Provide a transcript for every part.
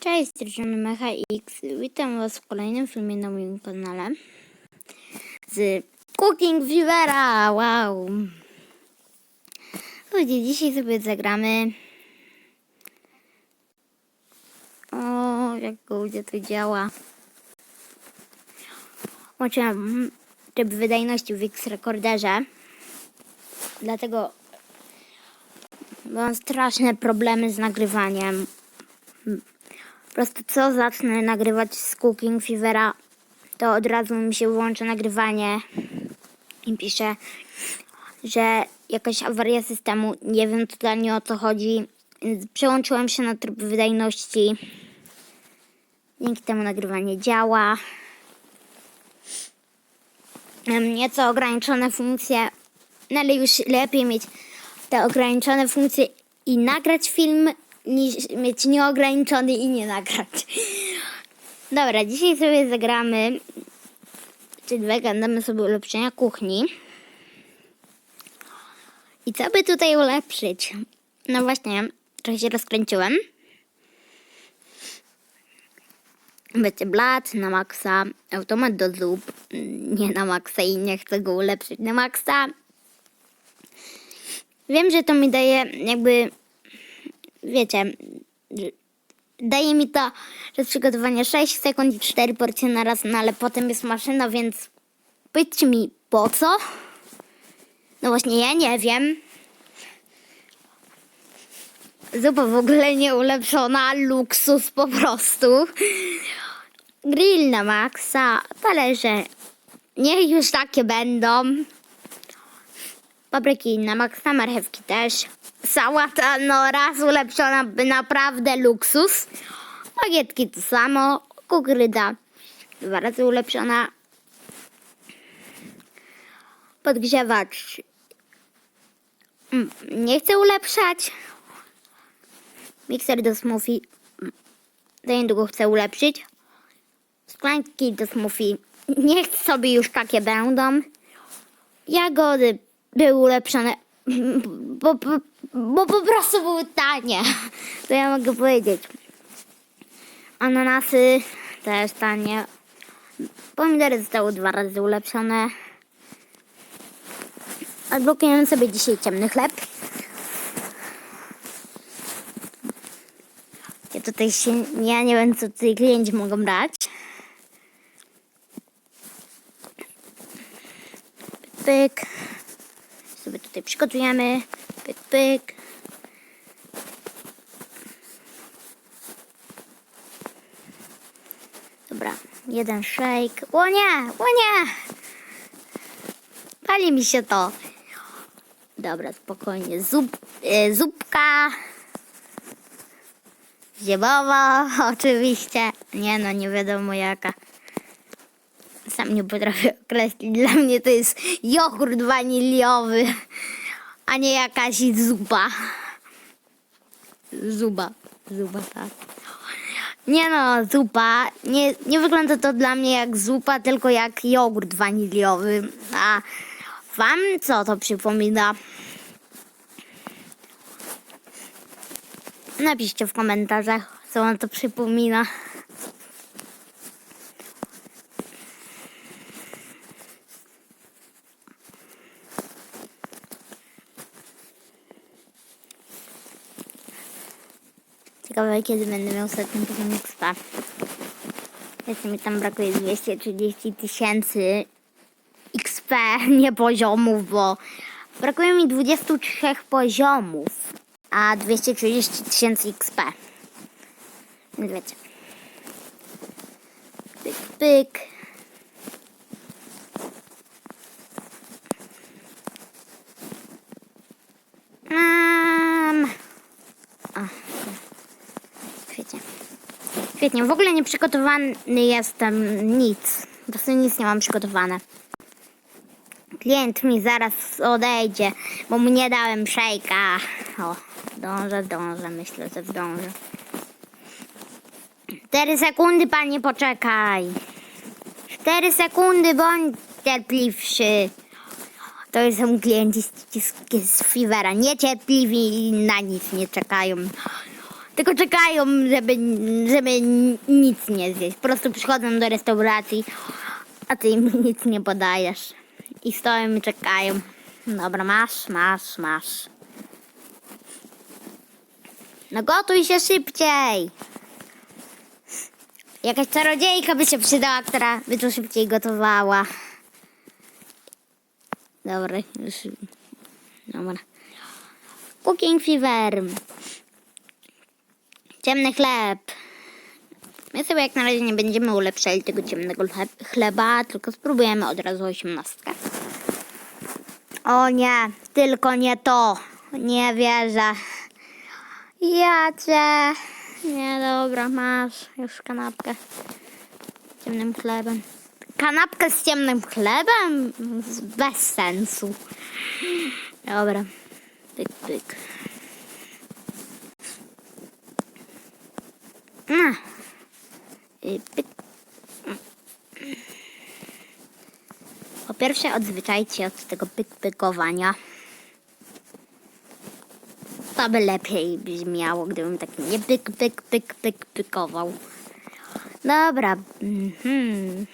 Cześć, drużyny Mecha X. Witam Was w kolejnym filmie na moim kanale z Cooking Fevera. Wow! Ludzie, dzisiaj sobie zagramy. O, jak gdzie to działa. Włączyłam tryb wydajności w X-Rekorderze. Dlatego mam straszne problemy z nagrywaniem. Prostu co zacznę nagrywać z Cooking Fevera, to od razu mi się włącza nagrywanie i pisze, że jakaś awaria systemu. Nie wiem totalnie o co chodzi. Więc Przełączyłem się na tryb wydajności. Dzięki temu nagrywanie działa. Nieco ograniczone funkcje, no ale już lepiej mieć te ograniczone funkcje i nagrać film, mieć nieograniczony i nie nagrać. Dobra, dzisiaj sobie zagramy, czy dwie gadamy sobie ulepszenia kuchni. I co by tutaj ulepszyć? No właśnie, trochę się rozkręciłem. Będzie blat na maksa, automat do zup, nie na maksa i nie chcę go ulepszyć na maksa. Wiem, że to mi daje jakby, wiecie, daje mi to czas przygotowania 6 sekund i 4 porcje na raz, no ale potem jest maszyna, więc powiedzcie mi po co? No właśnie, ja nie wiem. Zupa w ogóle nie ulepszona, luksus po prostu. Grill na maksa, talerze niech już takie będą. Papryki na maksa, marchewki też. Sałata, no raz ulepszona, by naprawdę luksus. Bagietki to samo. Kukryda dwa razy ulepszona. Podgrzewacz mm, nie chcę ulepszać. Mikser do smoothie mm, za niedługo chcę ulepszyć. Sklanki do smoothie niech sobie już takie będą. Jagody były ulepszone, bo, bo, bo po prostu były tanie. To ja mogę powiedzieć. Ananasy też tanie. Pomidory zostały dwa razy ulepszone. Odblokujemy sobie dzisiaj ciemny chleb. Ja tutaj się, ja nie wiem co tutaj klienci mogą brać. pyk. Przygotujemy. Pyk, pyk. Dobra, jeden shake. O nie, o nie! Pali mi się to. Dobra, spokojnie. Zup, e, zupka. Ziemowa, oczywiście. Nie no, nie wiadomo jaka. Sam nie potrafię określić. Dla mnie to jest jogurt waniliowy, a nie jakaś zupa. Zuba, zuba, tak. Nie no, zupa. Nie, nie wygląda to dla mnie jak zupa, tylko jak jogurt waniliowy. A wam co to przypomina? Napiszcie w komentarzach, co wam to przypomina. Ciekawe, kiedy będę miał setny poziom XP. Jeszcze mi tam brakuje 230 tysięcy XP, nie poziomów, bo brakuje mi 23 poziomów, a 230 tysięcy XP. Więc wiecie. Pyk, pyk. Mam. Świetnie. Świetnie. W ogóle nie przygotowany jestem nic. Po prostu nic nie mam przygotowane. Klient mi zaraz odejdzie, bo mu nie dałem szejka. O, dążę, dążę. Myślę, że zdążę. Cztery sekundy, panie, poczekaj. Cztery sekundy, bądź cierpliwszy. To są klienci z, z, z Fivera. Niecierpliwi na nic nie czekają. Tylko czekają, żeby, żeby nic nie zjeść. Po prostu przychodzą do restauracji, a ty im nic nie podajesz. I stoją i czekają. Dobra, masz, masz, masz. No gotuj się szybciej. Jakaś czarodziejka by się przydała, która by to szybciej gotowała. Dobra, już. Dobra. Cooking fever. Ciemny chleb. My sobie jak na razie nie będziemy ulepszali tego ciemnego chleb- chleba, tylko spróbujemy od razu osiemnastkę. O nie, tylko nie to. Nie wierzę. Ja cię. Nie, dobra, masz już kanapkę z ciemnym chlebem. Kanapkę z ciemnym chlebem? Bez sensu. Dobra. Pyk, pyk. No. Po pierwsze odzwyczajcie od tego pyk-pykowania. To by lepiej brzmiało, gdybym tak nie pyk, pyk, pyk, pyk, pykował. Dobra. Mhm.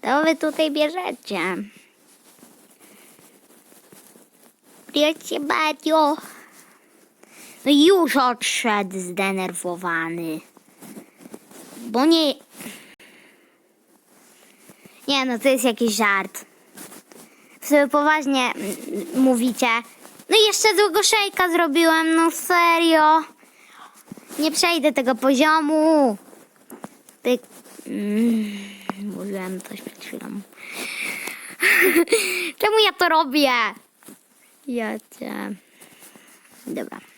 To wy tutaj bierzecie. Bierzcie Badio. No już odszedł zdenerwowany. Bo nie... Nie no, to jest jakiś żart. Sobie poważnie mówicie. No i jeszcze złego szejka zrobiłem, no serio. Nie przejdę tego poziomu. Pyk. Mm, mówiłem coś przed chwilą. Czemu ja to robię? Ja cię. Dobra.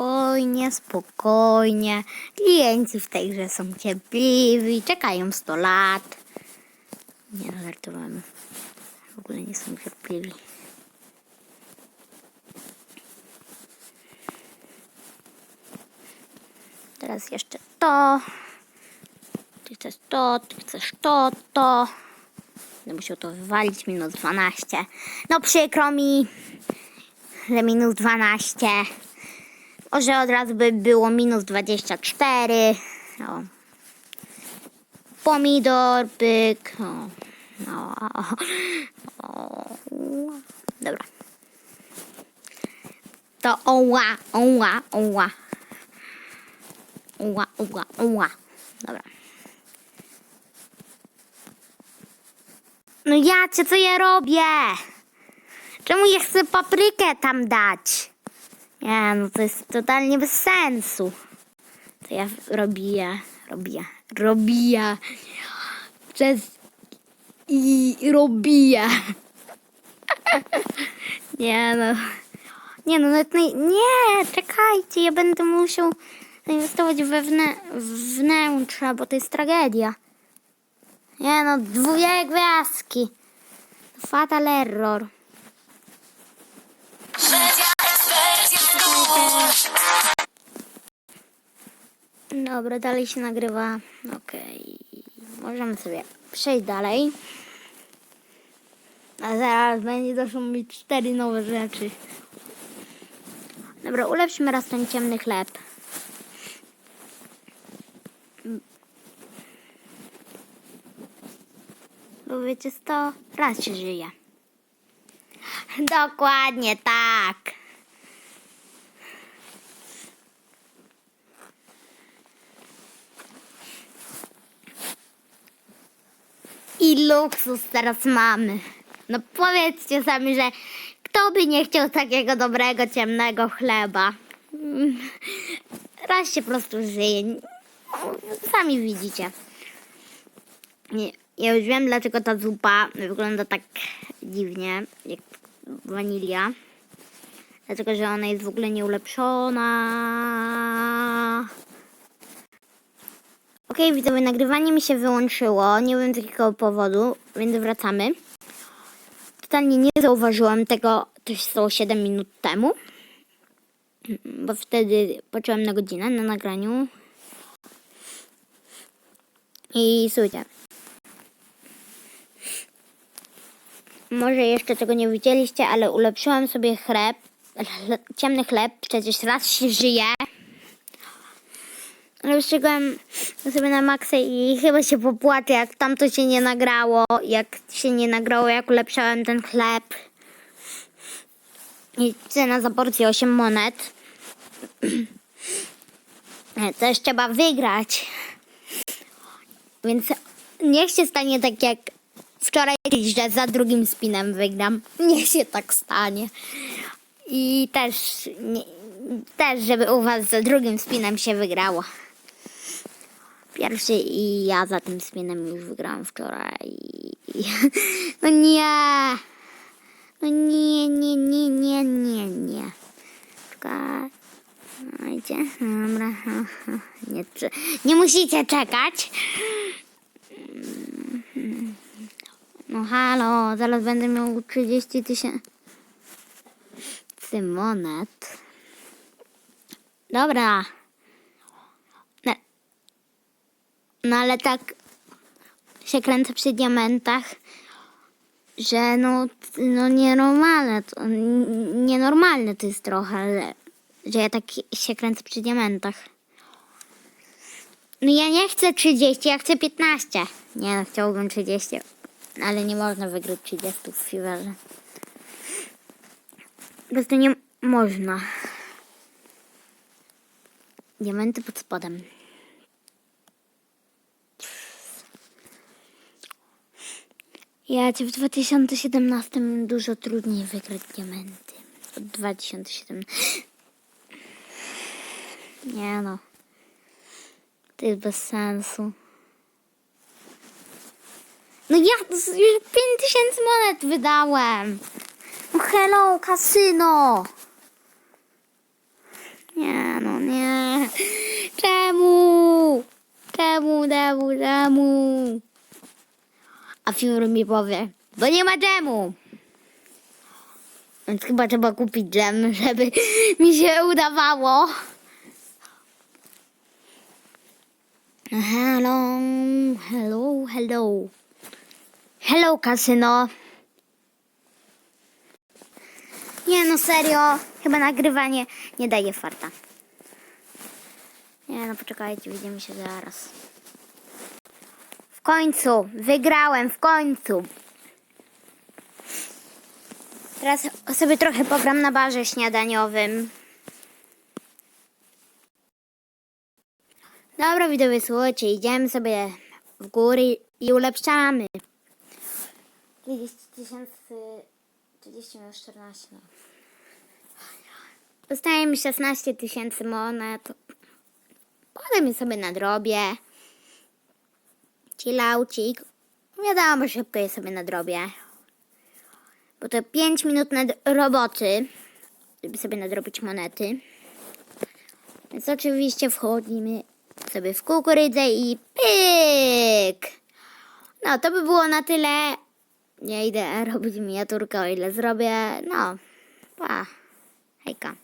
Spokojnie, spokojnie. Klienci w tej grze są cierpliwi, czekają 100 lat. Nie, no, żartowałem. W ogóle nie są cierpliwi. Teraz jeszcze to. Ty chcesz to, ty chcesz to, to. Będę musiał to wywalić, minus 12. No przykro mi, że minus 12. Może od razu by było minus 24. O. Pomidor, pyk. O. No. O. Dobra. To oła, oła, oła. Oła, oła, oła. Dobra. No ja cię, co ja robię? Czemu ja chcę paprykę tam dać? Nie, no to jest totalnie bez sensu. To ja robię, robię, robię. Przez i robię. Nie no. Nie no, nawet nie, nie, czekajcie, ja będę musiał zainwestować we wnę, wnętrza, bo to jest tragedia. Nie no, dwóje gwiazdki. Fatal error. Dobra, dalej się nagrywa. Okej. Możemy sobie przejść dalej. A zaraz będzie doszło mi cztery nowe rzeczy. Dobra, ulepszymy raz ten ciemny chleb. Bo wiecie co? Raz się żyje. Dokładnie tak. I luksus teraz mamy. No powiedzcie sami, że kto by nie chciał takiego dobrego, ciemnego chleba? Mm, Raz się po prostu żyje. Sami widzicie. Nie, ja już wiem, dlaczego ta zupa wygląda tak dziwnie, jak wanilia. Dlatego, że ona jest w ogóle nieulepszona. Okej, widzowie, nagrywanie mi się wyłączyło. Nie wiem z jakiego powodu, więc wracamy. Totalnie nie zauważyłam tego, to się stało 7 minut temu. Bo wtedy poczułam na godzinę na nagraniu. I słuchajcie. Może jeszcze tego nie widzieliście, ale ulepszyłam sobie chleb chle- ciemny chleb, przecież raz się żyje. Wyszczególniam sobie na maksa i chyba się popłaczę, jak tam to się nie nagrało, jak się nie nagrało, jak ulepszałem ten chleb. I cena za porcję 8 monet. Też trzeba wygrać. Więc niech się stanie tak jak wczoraj, że za drugim spinem wygram. Niech się tak stanie. I też, nie, też żeby u was za drugim spinem się wygrało. Pierwszy i ja za tym spinem już wygrałam wczoraj. No nie. No nie, nie, nie, nie, nie, nie. Czekaj. No idzie. Dobra. Nie, nie musicie czekać. No halo, zaraz będę miał 30 tysięcy monet. Dobra. No, no ale tak się kręcę przy diamentach, że no, no nienormalne, to, nienormalne to jest trochę, ale, że ja tak się kręcę przy diamentach. No ja nie chcę 30, ja chcę 15. Nie no, chciałbym 30, ale nie można wygrać 30 w Fiverze. Po prostu nie można. Diamenty pod spodem. Ja w 2017 dużo trudniej wygrać diamenty. Od 2017. Nie no. To jest bez sensu. No ja już 5000 monet wydałem. No hello, kasyno. Nie, no nie. Czemu? Czemu, czemu, czemu? A Fiur mi powie, bo nie ma dżemu. Więc chyba trzeba kupić dżem, żeby mi się udawało. Hello, hello, hello. Hello, kasyno. Nie no, serio. Chyba nagrywanie nie daje farta. Nie no, poczekajcie, widzimy się zaraz. W końcu, wygrałem, w końcu. Teraz sobie trochę pogram na barze śniadaniowym. Dobra, widzowie, słuchajcie, idziemy sobie w góry i ulepszamy. 30 tysięcy, 30 minus 14. no. Dostaje mi 16 tysięcy monet. Potem je sobie nadrobię. Chillaucik. Wiadomo, szybko je sobie nadrobię. Bo to 5 minut nad roboty, żeby sobie nadrobić monety. Więc oczywiście wchodzimy sobie w kukurydzę i pyk! No, to by było na tyle. Nie idę robić miniaturkę, o ile zrobię. No, pa. Hejka.